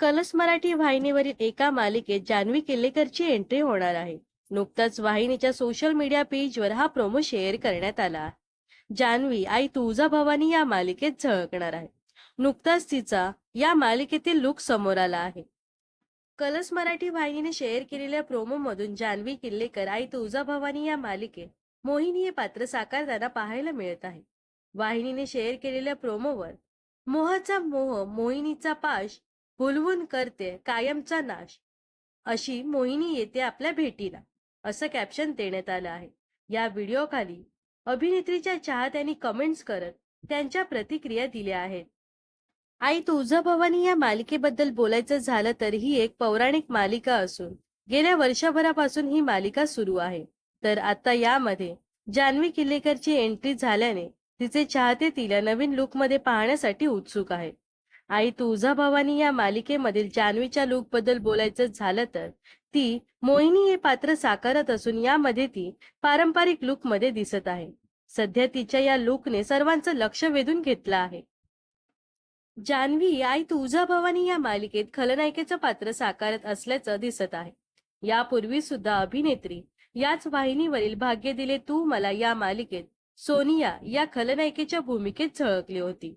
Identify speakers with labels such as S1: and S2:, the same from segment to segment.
S1: Clutch Marathi वाहिनीवरील एका मालिकेत जान्हवी किल्लेकरची एंट्री होणार आहे. नुकताच वाहिनीच्या सोशल मीडिया पेजवर हा प्रोमो शेअर करण्यात आला. आहे जान्हवी आई तुळजाभवानी या मालिकेत झळकणार आहे. नुकताच तिचा या मालिकेतील लुक समोर आला आहे. कलस मराठी वाहिनीने शेअर केलेल्या प्रोमो मधून जान्हवी किल्लेकर आई तुळजाभवानी या मालिकेत मोहिनी हे पात्र साकारताना पाहायला मिळत आहे. वाहिनीने शेअर केलेल्या प्रोमोवर मोहाचा मोह मोहिनीचा पाश हुलवून करते कायमचा नाश. अशी मोहिनी येते आपल्या भेटीला असं कॅप्शन देण्यात आलं आहे. या व्हिडिओ खाली अभिनेत्रीच्या चाहत्यांनी कमेंट्स करत त्यांच्या प्रतिक्रिया दिल्या आहेत. आई तुळजाभवानी या मालिकेबद्दल बोलायचं झालं तर ही एक पौराणिक मालिका असून गेल्या वर्षभरापासून ही मालिका सुरू आहे. तर आता यामध्ये जान्हवी किल्लेकरची एंट्री झाल्याने तिचे चाहते तिला नवीन लुकमध्ये पाहण्यासाठी उत्सुक आहेत. आई तुळजाभवानी या मालिकेमधील जान्हवीच्या लूकबद्दल बोलायचं झालं तर? ती मोहिनी हे पात्र साकारत असून यामध्ये ती पारंपरिक लुकमध्ये दिसत आहे. सध्या तिच्या या लुकने सर्वांचं लक्ष वेधून घेतलं आहे. जान्हवी आई तुळजाभवानी या मालिकेत खलनायिकेचं पात्र साकारत असल्याचं दिसत आहे. यापूर्वी सुद्धा अभिनेत्री याच वाहिनीवरील भाग्य दिले तू मला या मालिकेत सोनिया या खलनायिकेच्या भूमिकेत झळकली होती.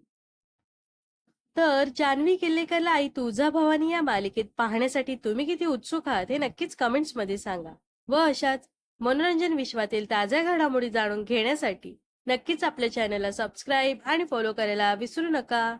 S1: तर जान्हवी किल्लेकरला आई तुळजाभवानी या मालिकेत पाहण्यासाठी तुम्ही किती उत्सुक आहात हे नक्कीच कमेंट्समध्ये सांगा. व अशाच मनोरंजन विश्वातील ताज्या घडामोडी जाणून घेण्यासाठी नक्कीच आपल्या चॅनलला सबस्क्राईब आणि फॉलो करायला विसरू नका.